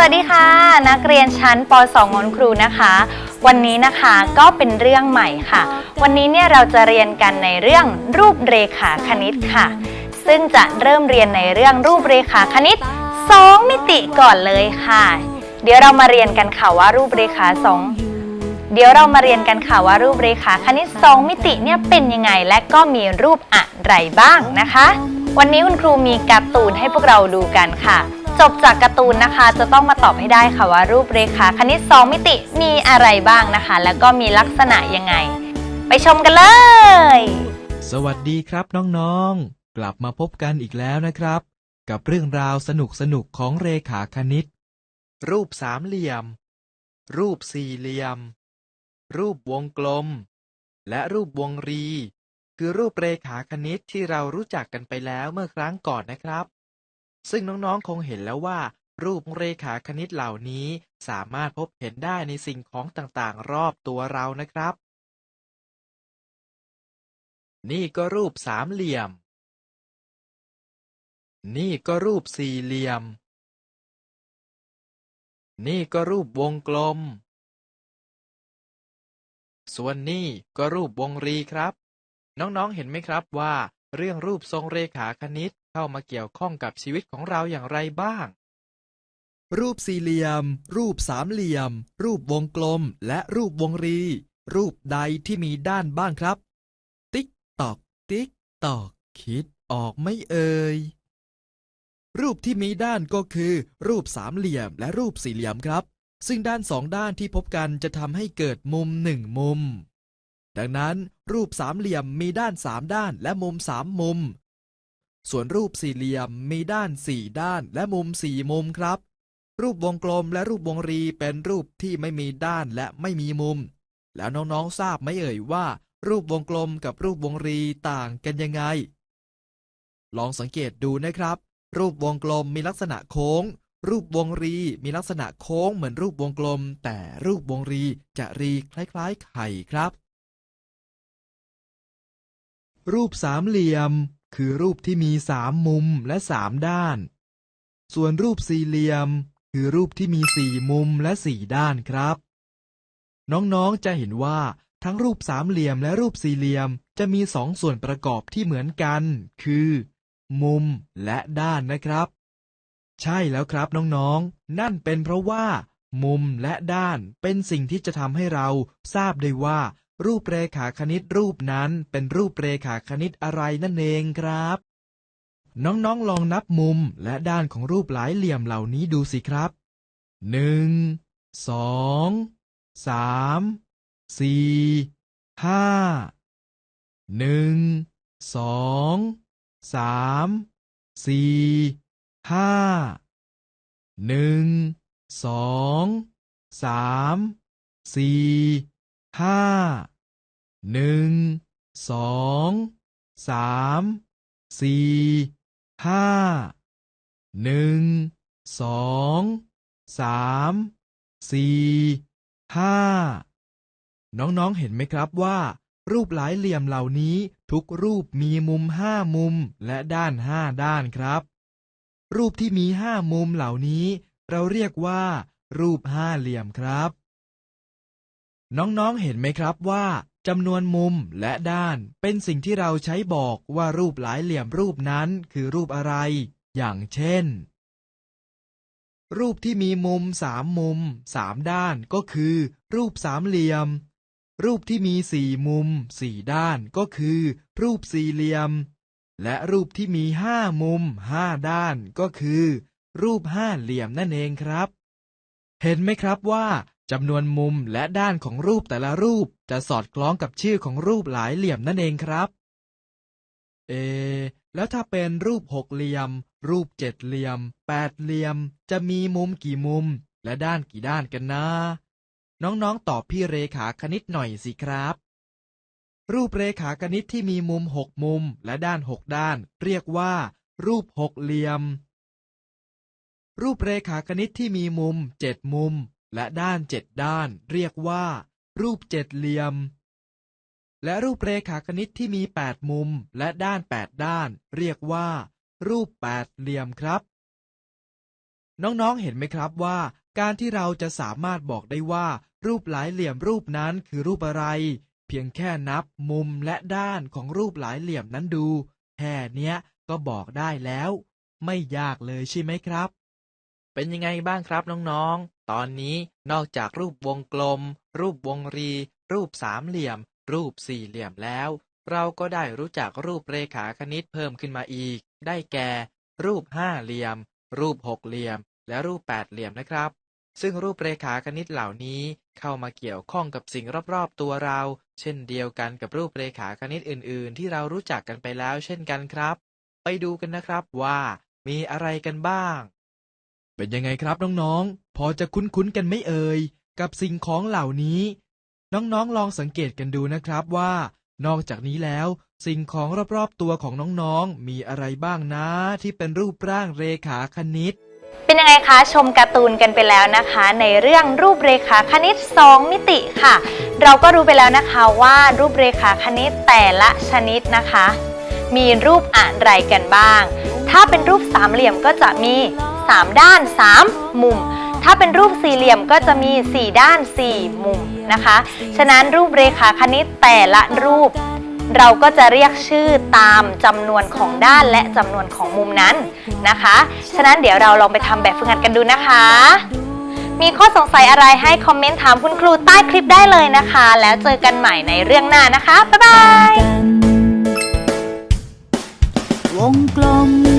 วัสดีค่ะ นักเรียนชั้นป .2 งอนครูนะคะ วันนี้นะคะก็เป็นเรื่องใหม่ค่ะ วันนี้เนี่ยเราจะเรียนกันในเรื่องรูปเรขาคณิตค่ะ ซึ่งจะเริ่มเรียนในเรื่องรูปเรขาคณิต 2 มิติก่อนเลยค่ะ เดี๋ยวเรามาเรียนกันค่ะว่ารูปเรขาสองเดี๋ยวเรามาเรียนกันค่ะว่ารูปเรขาคณิต 2 มิติเนี่ยเป็นยังไง และก็มีรูปอะไรบ้างนะคะ วันนี้คุณครูมีการ์ตูนให้พวกเราดูกันค่ะ จบจากการ์ตูนนะคะ จะต้องมาตอบให้ได้ค่ะว่ารูปเรขาคณิต 2 มิติมีอะไรบ้างนะคะ แล้วก็มีลักษณะยังไง ไปชมกันเลย สวัสดีครับน้องๆ กลับมาพบกันอีกแล้วนะครับ กับเรื่องราวสนุกๆของเรขาคณิต รูปสามเหลี่ยม รูปสี่เหลี่ยม รูปวงกลม และรูปวงรี คือรูปเรขาคณิตที่เรารู้จักกันไปแล้วเมื่อครั้งก่อนนะครับ ซึ่งน้องๆ คงเห็นแล้วว่า รูปเรขาคณิตเหล่านี้สามารถพบเห็นได้ในสิ่งของต่างๆ รอบตัวเรานะครับ นี่ก็รูปสามเหลี่ยม นี่ก็รูปสี่เหลี่ยม นี่ก็รูปวงกลม ส่วนนี่ก็รูปวงรีครับ น้องๆ เห็นไหมครับว่า เรื่องรูปทรงเรขาคณิต เข้ามาเกี่ยวข้องกับชีวิตของเราอย่างไรบ้าง รูปสี่เหลี่ยม รูปสามเหลี่ยม รูปวงกลม และรูปวงรี รูปใดที่มีด้านบ้างครับ ติ๊กตอก ติ๊กตอก คิดออกไม่เอ่ย รูปที่มีด้านก็คือ รูปสามเหลี่ยม และรูปสี่เหลี่ยมครับ ซึ่งด้านสองด้านที่พบกันจะทำให้เกิดมุมหนึ่งมุมดังนั้น รูปสามเหลี่ยมมีด้านสามด้านและมุมสามมุม ส่วนรูปสี่เหลี่ยมมีด้านสี่ด้านและมุมสี่มุมครับ รูปวงกลมและรูปวงรีเป็นรูปที่ไม่มีด้านและไม่มีมุม แล้วน้องๆทราบไหมเอ่ยว่า รูปวงกลมกับรูปวงรีต่างกันยังไง ลองสังเกตดูนะครับ รูปวงกลมมีลักษณะโค้ง รูปวงรีมีลักษณะโค้งเหมือนรูปวงกลม แต่รูปวงรีจะรีคล้ายๆไข่ครับ รูปสามเหลี่ยม คือรูปที่มีสามมุมและสามด้าน ส่วนรูปสี่เหลี่ยม คือรูปที่มีสี่มุมและสี่ด้านครับ น้องๆจะเห็นว่าทั้งรูปสามเหลี่ยมและรูปสี่เหลี่ยมจะมีสองส่วนประกอบที่เหมือนกัน คือ มุมและด้านนะครับ ใช่แล้วครับน้องๆ นั่นเป็นเพราะว่า มุมและด้านเป็นสิ่งที่จะทำให้เราทราบได้ว่า รูปเรขาคณิตรูปนั้นเป็นรูปเรขาคณิตอะไรนั่นเองครับ น้องๆลองนับมุมและด้านของรูปหลายเหลี่ยมเหล่านี้ดูสิครับหนึ่งสองสามสี่ห้าหนึ่งสองสามสี่ห้าหนึ่งสองสามสี่ ห้าหนึ่งสองสามสี่ห้าหนึ่งสองสามสี่ห้าน้องๆเห็นไหมครับว่า รูปหลายเหลี่ยมเหล่านี้ทุกรูปมีมุมห้ามุมและด้านห้าด้านครับ รูปที่มีห้ามุมเหล่านี้ เราเรียกว่า รูปห้าเหลี่ยมครับ น้องๆ เห็นไหมครับว่าจำนวนมุมและด้านเป็นสิ่งที่เราใช้บอกว่ารูปหลายเหลี่ยมรูปนั้นคือรูปอะไร อย่างเช่น รูปที่มีมุมสามมุมสามด้านก็คือ รูปสามเหลี่ยม รูปที่มีสี่มุมสี่ด้านก็คือ รูปสี่เหลี่ยม และรูปที่มีห้ามุมห้าด้านก็คือ รูปห้าเหลี่ยมนั่นเองครับ เห็นไหมครับว่า จำนวนมุมและด้านของรูปแต่ละรูปจะสอดคล้องกับชื่อของรูปหลายเหลี่ยมนั่นเองครับ เอะแล้วถ้าเป็นรูปหกเหลี่ยม รูปเจ็ดเหลี่ยมแปดเหลี่ยม จะมีมุมกี่มุม และด้านกี่ด้านกันนะ น้องๆตอบพี่เรขาคณิตหน่อยสิครับ รูปเรขาคณิตที่มีมุมหกมุมและด้านหกด้าน เรียกว่า รูปหกเหลี่ยมรูปเรขาคณิตที่มีมุมเจ็ดมุม และด้านเจ็ดด้านเรียกว่า รูปเจ็ดเหลี่ยม และรูปเรขาคณิตที่มีแปดมุมและด้านแปดด้าน เรียกว่า รูปแปดเหลี่ยมครับ น้องๆเห็นไหมครับว่า การที่เราจะสามารถบอกได้ว่า รูปหลายเหลี่ยมรูปนั้นคือรูปอะไร เพียงแค่นับมุมและด้านของรูปหลายเหลี่ยมนั้นดูแค่เนี้ยก็บอกได้แล้ว ไม่ยากเลยใช่ไหมครับ เป็นยังไงบ้างครับน้องๆ ตอนนี้นอกจากรูปวงกลม รูปวงรี รูปสามเหลี่ยม รูปสี่เหลี่ยมแล้ว เราก็ได้รู้จักรูปเรขาคณิตเพิ่มขึ้นมาอีก ได้แก่ รูปห้าเหลี่ยม รูปหกเหลี่ยม และรูปแปดเหลี่ยมนะครับ ซึ่งรูปเรขาคณิตเหล่านี้เข้ามาเกี่ยวข้องกับสิ่งรอบๆตัวเรา เช่นเดียวกันกับรูปเรขาคณิตอื่น ๆ ที่เรารู้จักกันไปแล้ว เช่นกันครับ ไปดูกันนะครับว่า มีอะไรกันบ้าง เป็นยังไงครับน้องๆ พอจะคุ้นๆกันไม่เอ่ย กับสิ่งของเหล่านี้ น้องๆลองสังเกตกันดูนะครับว่า นอกจากนี้แล้ว สิ่งของรอบๆตัวของน้องๆ มีอะไรบ้างนะที่เป็นรูปร่างเรขาคณิต เป็นยังไงคะชมการ์ตูนกันไปแล้วนะคะ ในเรื่องรูปเรขาคณิต 2 มิติค่ะ เราก็รู้ไปแล้วนะคะว่ารูปเรขาคณิตแต่ละชนิดนะคะ มีรูปอะไรกันบ้าง ถ้าเป็นรูปสามเหลี่ยมก็จะมี 3 ด้าน 3 มุม ถ้าเป็นรูปสี่เหลี่ยมก็จะมี 4 ด้าน 4 มุมนะคะ ฉะนั้นรูปเรขาคณิตแต่ละรูป เราก็จะเรียกชื่อตามจำนวนของด้านและจำนวนของมุมนั้นนะคะ ฉะนั้นเดี๋ยวเราลองไปทำแบบฝึกหัดกันดูนะคะ มีข้อสงสัยอะไรให้คอมเมนต์ถามคุณครูใต้คลิปได้เลยนะคะ แล้วเจอกันใหม่ในเรื่องหน้านะคะ บ๊ายบายวงกลม